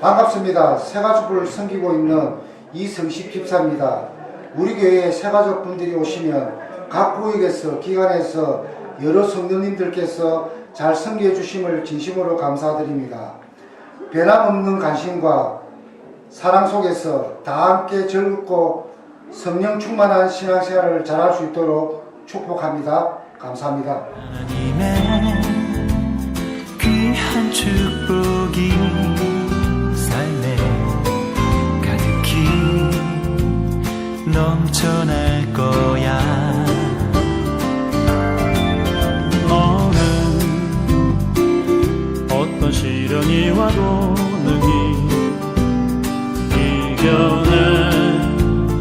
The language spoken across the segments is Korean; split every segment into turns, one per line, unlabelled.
반갑습니다. 새가족을 섬기고 있는 이성식 집사입니다. 우리 교회에 새가족 분들이 오시면 각 구역에서 기관에서 여러 성도님들께서 잘 섬겨 주심을 진심으로 감사드립니다. 변함없는 관심과 사랑 속에서 다 함께 즐겁고 성령 충만한 신앙생활을 잘할 수 있도록 축복합니다. 감사합니다.
하나님의 귀한 축복이 넘쳐날 거야. 너는 어떤 시련이 와도 능히 이겨낼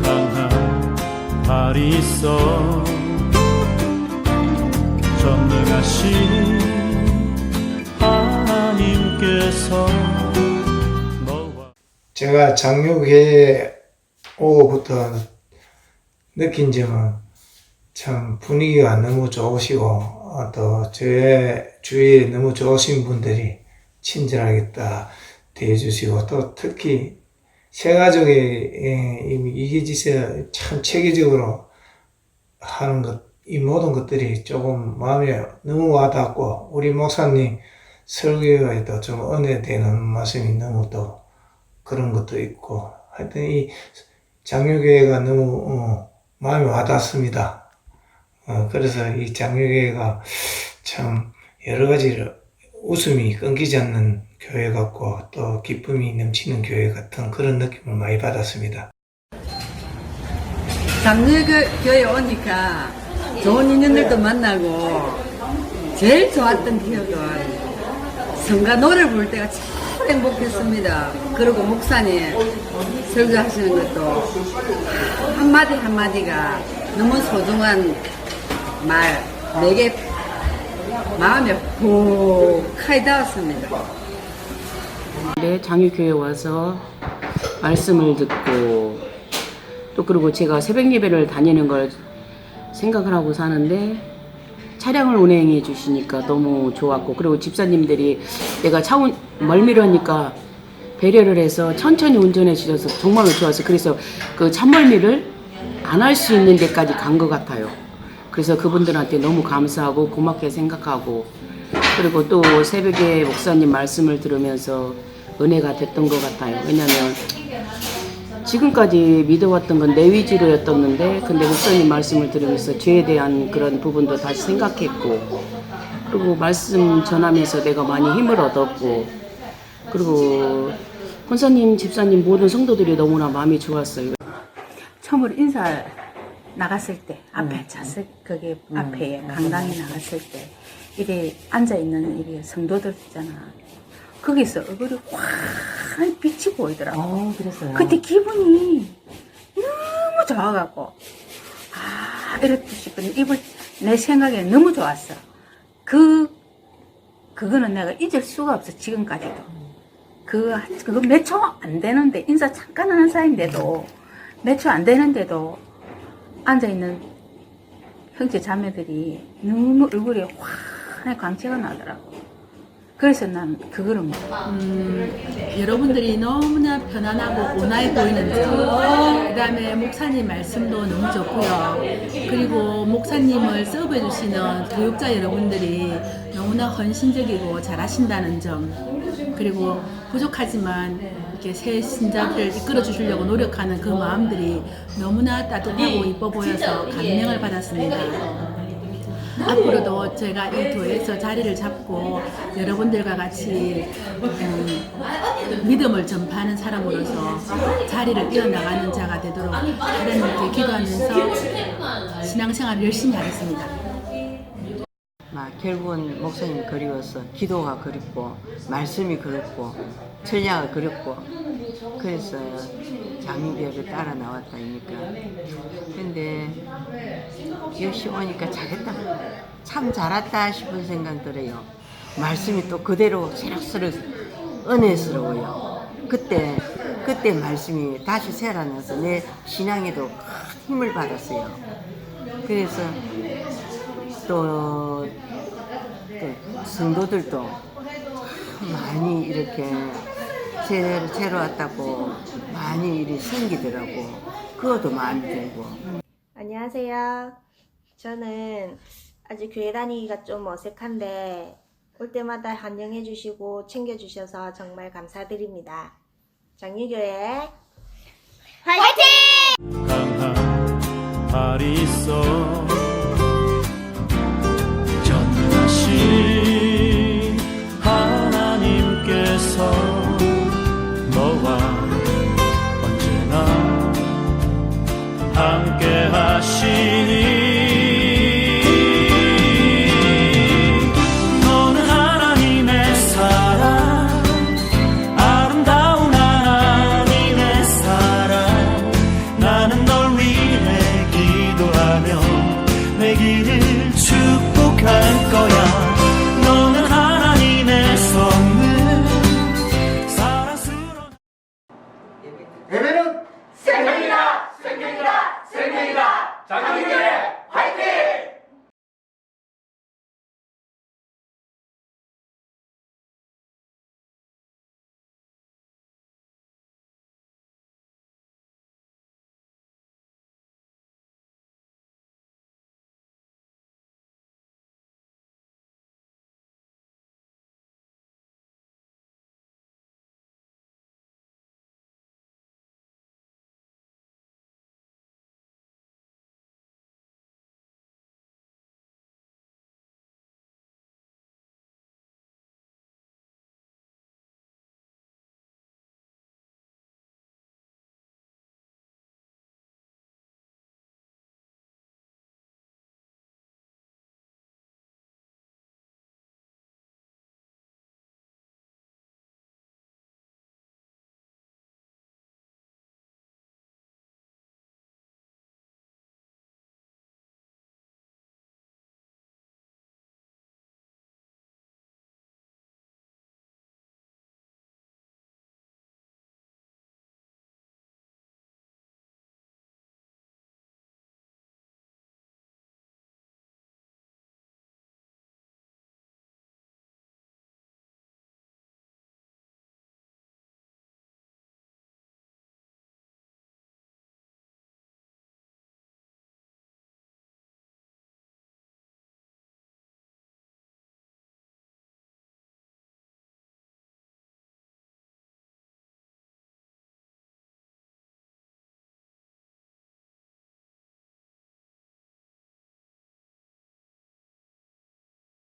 강한 발이 있어. 전능하신 하나님께서
제가 장로교회 오고부터 느낀 점은 참 분위기가 너무 좋으시고 어, 또 저의 주위에 너무 좋으신 분들이 친절하겠다 대해주시고 또 특히 새가족의 예, 이- 이기지세 참 체계적으로 하는 것, 이 모든 것들이 조금 마음에 너무 와닿고 우리 목사님 설교에도 좀 은혜되는 말씀이 너무 또 그런 것도 있고 하여튼 이 장로교회가 너무 어, 마음에 와닿습니다. 어, 그래서 이 장로교회가 참 여러 가지로 웃음이 끊기지 않는 교회 같고 또 기쁨이 넘치는 교회 같은 그런 느낌을 많이 받았습니다.
장례교회 오니까 좋은 인연들도 만나고 제일 좋았던 기억은 성가 노래 부를 때가 참 행복했습니다. 그리고 목사님 설교하시는 것도 한마디 한마디가 너무 소중한 말 내게 마음에 푹하이 닿았습니다.
네, 장유교회 와서 말씀을 듣고 또 그리고 제가 새벽 예배를 다니는 걸 생각을 하고 사는데 차량을 운행해 주시니까 너무 좋았고 그리고 집사님들이 내가 차 운, 멀미를 하니까 배려를 해서 천천히 운전해 주셔서 정말로 좋았어요. 그래서 그 찬멀미를 안 할 수 있는 데까지 간 것 같아요. 그래서 그분들한테 너무 감사하고 고맙게 생각하고 그리고 또 새벽에 목사님 말씀을 들으면서 은혜가 됐던 것 같아요. 왜냐면 지금까지 믿어왔던 건 내 위주로였었는데 근데 목사님 말씀을 들으면서 죄에 대한 그런 부분도 다시 생각했고 그리고 말씀 전하면서 내가 많이 힘을 얻었고 그리고 권사님, 집사님 모든 성도들이 너무나 마음이 좋았어요.
처음으로 인사 나갔을 때 앞에 찼을 거기 앞에 강당에 나갔을 때 이래 앉아 있는 이게 성도들 있잖아. 거기서 얼굴이 확 빛이 보이더라고.
어, 그랬어요.
그때 기분이 너무 좋아갖고 아 싶은데 이걸 내 생각에 너무 좋았어. 그 그거는 내가 잊을 수가 없어 지금까지도. 그 그거 몇 초 안 되는데 인사 잠깐 하는 사이인데도 몇 초 안 되는데도 앉아 있는 형제 자매들이 너무 얼굴에 환하게 광채가 나더라고. 그래서 난 그거를 못
여러분들이 너무나 편안하고 온화해 보이는 점, 그 다음에 목사님 말씀도 너무 좋고요. 그리고 목사님을 서브해 주시는 교육자 여러분들이 너무나 헌신적이고 잘하신다는 점, 그리고 부족하지만 이렇게 새 신자들을 이끌어 주시려고 노력하는 그 마음들이 너무나 따뜻하고 이뻐 보여서 감명을 받았습니다. 앞으로도 제가 이 교회에서 자리를 잡고 여러분들과 같이 음, 믿음을 전파하는 사람으로서 자리를 이어나가는 자가 되도록 하나님께 기도하면서 신앙생활을 열심히 하겠습니다.
막 결국은 목사님 그리워서 기도가 그립고 말씀이 그립고 천야가 그립고 그래서 장유교를 따라 나왔다니까. 근데 역시 오니까 잘했다. 참 잘했다 싶은 생각 들어요. 말씀이 또 그대로 새록새록 은혜스러워요. 그때 그때 말씀이 다시 새어나서 내 신앙에도 큰 힘을 받았어요. 그래서 또, 또 성도들도 참 많이 이렇게 새, 새로 왔다고 많이 일이 생기더라고. 그것도 마음이 들고.
안녕하세요. 저는 아직 교회 다니기가 좀 어색한데 올 때마다 환영해 주시고 챙겨 주셔서 정말 감사드립니다. 장유교회
강한 발이 있어